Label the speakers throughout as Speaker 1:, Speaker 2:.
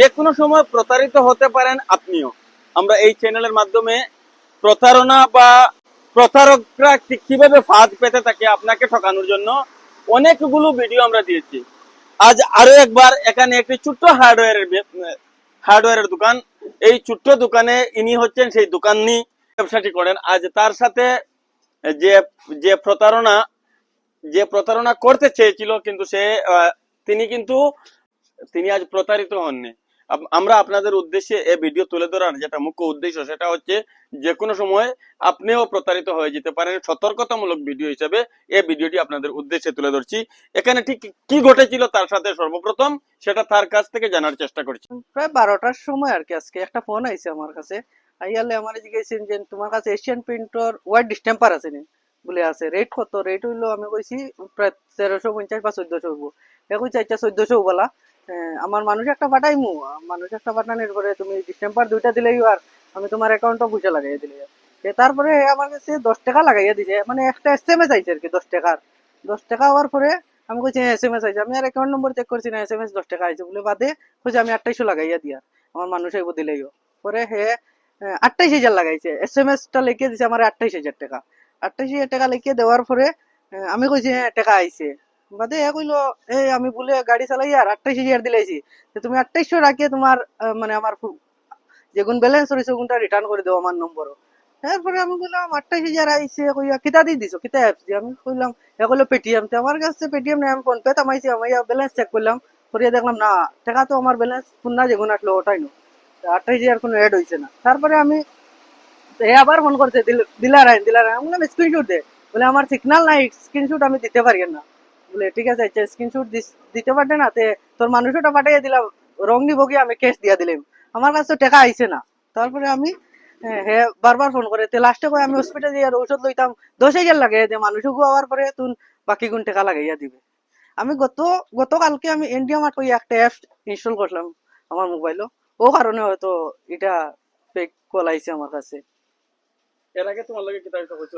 Speaker 1: যে কোনো সময় প্রতারিত হতে পারেন আপনিও। আমরা এই চ্যানেলের মাধ্যমে প্রতারণা বা প্রতারকরা কীভাবে ফাঁদ পেতে থাকে আপনাকে ঠকানোর জন্য অনেকগুলো ভিডিও আমরা দিয়েছি। আজ আরও একবার এখানে একটি ছোট্ট হার্ডওয়্যারের হার্ডওয়্যারের দোকান। এই ছোট্ট দোকানে ইনি হচ্ছেন সেই দোকানি ব্যবসাটি করেন। আজ তার সাথে যে যে প্রতারণা যে প্রতারণা করতে চেয়েছিল কিন্তু সে তিনি কিন্তু, তিনি আজ প্রতারিত হননি। আমরা আপনাদের উদ্দেশ্যে এই ভিডিও তুলে ধরার যেটা মুখ্য উদ্দেশ্য, সেটা হচ্ছে যে কোনো সময় আপনিও প্রতারিত হয়ে যেতে পারেন, সতর্কতামূলক ভিডিও হিসেবে এই ভিডিওটি আপনাদের উদ্দেশ্যে তুলে ধরছি। এখানে ঠিক কি ঘটেছিল তার সাথে সর্বপ্রথম, সেটা তার কাছ থেকে জানার চেষ্টা করছি।
Speaker 2: প্রায় বারোটার সময় আর কি আজকে, একটা ফোন আইছে আমার কাছে। আইয়ালে আমার জিজ্ঞেসেন যে, তোমার কাছে এশিয়ান প্রিন্টর ওয়াইড ডিস্টেম্পার আছে নি? বলে, আছে। রেট কত? রেট হইল, আমি কইছি, প্রায় তেরোশো পঞ্চাশ বা চোদ্দশো হইব। এ কইছে আচ্ছা চোদ্দশো বলা আমার মানুষ একটা পাঠাইমু। মানুষ একটা পাঠানোর পরে তুমি ডিস্টেম্পার দুইটা দিলেই আর আমি তোমার অ্যাকাউন্টও বুঝে লাগাই দিলে। তারপরে আমার কাছে দশ টাকা লাগাইয়া দিছে মানে একটা এস এম এস আইছে আর কি দশ টাকার। দশ টাকা হওয়ার পরে আমি কইছি এস এম এস আইছে। আমি আর অ্যাকাউন্ট নম্বর চেক করছি না এস এম এস দশ টাকা আইছে বলে বাদে কইছে, আমি আটটাইশো লাগাইয়া দিয়া, আমার মানুষ আইব দিলেইও। পরে হে আটটাইশ হাজার লাগাইছে। এস এম এস টা লিখে দিছে আমার আটটাইশ হাজার টাকা। আটটাইশ হাজার টাকা লিখে দেওয়ার পরে আমি কইছি হ্যাঁ টাকা আইছে। বাদে এ কইলো এই আমি বলে গাড়ি চালাই আর আটটাইশ হাজার দিলাইছি তুমি আটটাইশশো রাখিয়ে তোমার মানে আমার যেগুন ব্যালেন্স রয়েছে ওগুনটা রিটার্ন করে দেবো আমার তারপরে আমি বললাম আটটাইশ হাজার আইছে, কইয়া কিতা দিয়ে দিছো? কিতা অ্যাপস দিয়ে আমি কইলাম, এ কইলো পেটিএম আমার কাছে পেটিএম নেই, আমি আমি ব্যালেন্স চেক করলাম। করিয়ে দেখলাম, না, টাকা তো আমার ব্যালেন্স না যেগুন আসলো, ওটাই না আটটাইশ হাজার কোনো অ্যাড হয়েছে না। তারপরে আমি এ আবার ফোন করছে দিলার আইন আমি বললাম দে। বলে, আমার সিগন্যাল নাই স্ক্রিনশট আমি দিতে পারি না। বলে ঠিক আছে স্ক্রিনশট দিতে পারবে না? তে তোর মানুষটা পাঠিয়ে দিলাম রং নিব গিয়ে আমি ক্যাশ দিয়া দিলাম। আমার কাছে টাকা আইছে না। তারপরে আমি হ্যাঁ, বারবার ফোন করে তে লাস্টে আমি হসপিটালে যাই আর ঔষধ লইতাম দশ হাজার লাগে মানুষকে হওয়ার পরে তুই বাকি গুণ টাকা লাগাইয়া দিবে। আমি গত গতকালকে আমি ইন্ডিয়া মার্ট একটা অ্যাপ ইনস্টল করলাম আমার মোবাইলও ও কারণে হয়তো এটা ফেক কল আইছে আমার কাছে।
Speaker 1: এর আগে তোমার লাগে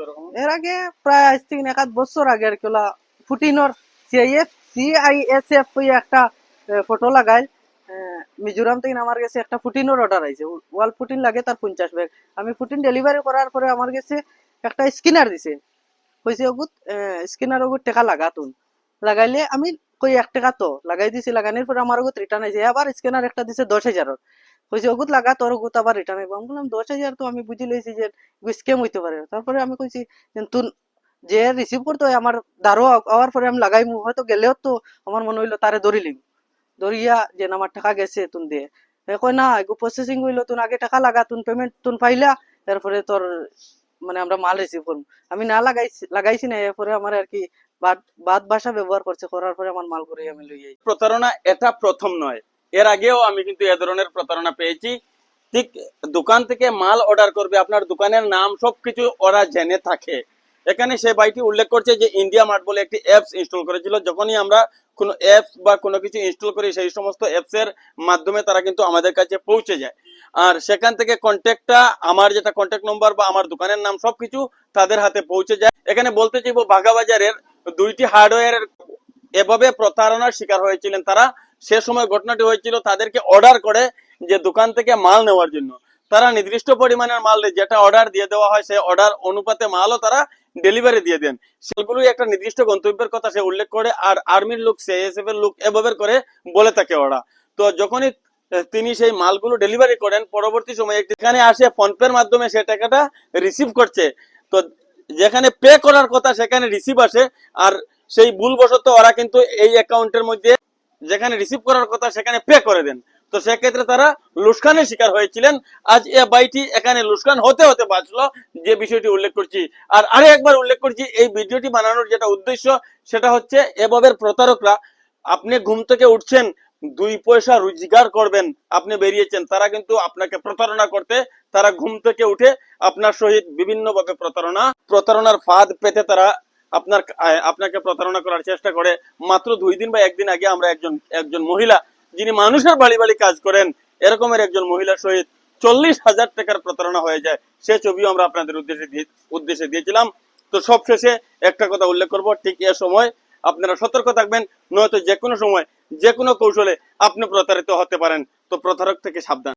Speaker 1: ওরকম?
Speaker 2: এর আগে প্রায় আজ থেকে এক আধ বছর আগে আর কিলা ফুটিনর সিআইএফ সিআইএসএফ একটা ফটো লাগাই মিজোরাম থেকে আমার কাছে একটা ফুটিনর অর্ডার আইছে। ওয়াল ফুটিন লাগে তার পঞ্চাশ ব্যাগ। আমি ফুটিন ডেলিভারি করার পরে আমার কাছে একটা স্কিনার দিছে। কইছে ওগুত স্কিনার ওগুত টাকা লাগাতুন লাগাইলে আমি কই, এক টাকা তো। লাগাই দিছি। লাগানোর পরে আমার ওগুত রিটার্ন আইছে। আবার স্ক্যানার একটা দিছে দশ হাজারের। কইছে, ওগুত লাগা তোর ওগুত আবার রিটার্ন আইব। আমি বললাম, দশ হাজার তো আমি বুঝি লইছি যে স্ক্যাম হইতে পারে। তারপরে আমি কইছি তুন যে রিসিভ করতে আমার দারো আওয়ার পরে আমি লাগাইমু হয়তো গেলেও তো আমার মনে হইল তারে ধরিলিম ধরিয়া যে আমার টাকা গেছে তুন দিয়ে কয়, না, এগো প্রসেসিং হইল তুন, আগে টাকা লাগা, তুন পেমেন্ট তুন পাইলা, এরপরে তোর মানে আমরা মাল রিসিভ করব আমি না লাগাইছি লাগাইছি না, এরপরে আমার আর কি বাদ বাদ ভাষা ব্যবহার করছে, করার পরে আমার মাল করে আমি লই যাই
Speaker 1: প্রতারণা এটা প্রথম নয়। এর আগেও আমি কিন্তু এ ধরনের প্রতারণা পেয়েছি। ঠিক দোকান থেকে মাল অর্ডার করবে, আপনার দোকানের নাম সবকিছু ওরা জেনে থাকে। এখানে সে ভাইটি উল্লেখ করছে যে ইন্ডিয়া মার্ট বলে একটি অ্যাপস ইনস্টল করেছিল। যখনই আমরা কোনো অ্যাপস বা কোনো কিছু ইনস্টল করি, সেই সমস্ত অ্যাপস এর মাধ্যমে তারা কিন্তু আমাদের কাছে পৌঁছে যায়। আর সেখান থেকে কন্ট্যাক্টটা আমার যেটা কন্ট্যাক্ট নম্বর বা আমার দোকানের নাম সবকিছু তাদের হাতে পৌঁছে যায়। এখানে বলতে চাইব বাগাবাজারের দুইটি হার্ডওয়্যারের এভাবে প্রতারণার শিকার হয়েছিলেন তারা। সে সময় ঘটনাটি হয়েছিল তাদেরকে অর্ডার করে যে দোকান থেকে মাল নেওয়ার জন্য। তারা নির্দিষ্ট পরিমাণের মাল যেটা অর্ডার দিয়ে দেওয়া হয়, সেই অর্ডার অনুপাতে মালও তারা ডেলিভারি দিয়ে দেন। সেগুলোই একটা নির্দিষ্ট গন্তব্যের কথা সে উল্লেখ করে, আর আর্মির লোক সিআইএসএফ এর লোক এভাবে করে বলে থাকে ওরা। তো যখনই তিনি সেই মালগুলো ডেলিভারি করেন, পরবর্তী সময়ে এখানে আসে ফোনপের মাধ্যমে সে টাকাটা রিসিভ করছে। তো যেখানে পে করার কথা সেখানে রিসিভ আসে, আর সেই ভুলবশত ওরা কিন্তু এই অ্যাকাউন্টের মধ্যে যেখানে রিসিভ করার কথা সেখানে পে করে দেন। তো সেক্ষেত্রে তারা লুস্কানের শিকার হয়েছিলেন। আজ এ বাইটি এখানে লুস্কান হতে হতে বাঁচলো, যে বিষয়টি উল্লেখ করছি। আর আরে একবার উল্লেখ করছি, এই ভিডিওটি বানানোর যেটা উদ্দেশ্য, সেটা হচ্ছে এভাবে প্রতারকরা আপনি ঘুম থেকে উঠছেন, দুই পয়সা রোজগার করবেন, আপনি বেরিয়েছেন, তারা কিন্তু আপনাকে প্রতারণা করতে, তারা ঘুম থেকে উঠে আপনার সহিত বিভিন্ন ভাবে প্রতারণা, প্রতারণার ফাঁদ পেতে তারা আপনার আপনাকে প্রতারণা করার চেষ্টা করে। মাত্র দুই দিন বা একদিন আগে আমরা একজন একজন মহিলা যিনি মানুষের বাড়ি বাড়ি কাজ করেন, এরকমের একজন মহিলা সহিত চল্লিশ হাজার টাকার প্রতারণা হয়ে যায়। সে ছবিও আমরা আপনাদের উদ্দেশ্যে উদ্দেশ্যে দিয়েছিলাম। তো সবশেষে একটা কথা উল্লেখ করব, ঠিক এ সময় আপনারা সতর্ক থাকবেন, নয়তো যে কোনো সময় যে কোনো কৌশলে আপনি প্রতারিত হতে পারেন। তো প্রতারক থেকে সাবধান।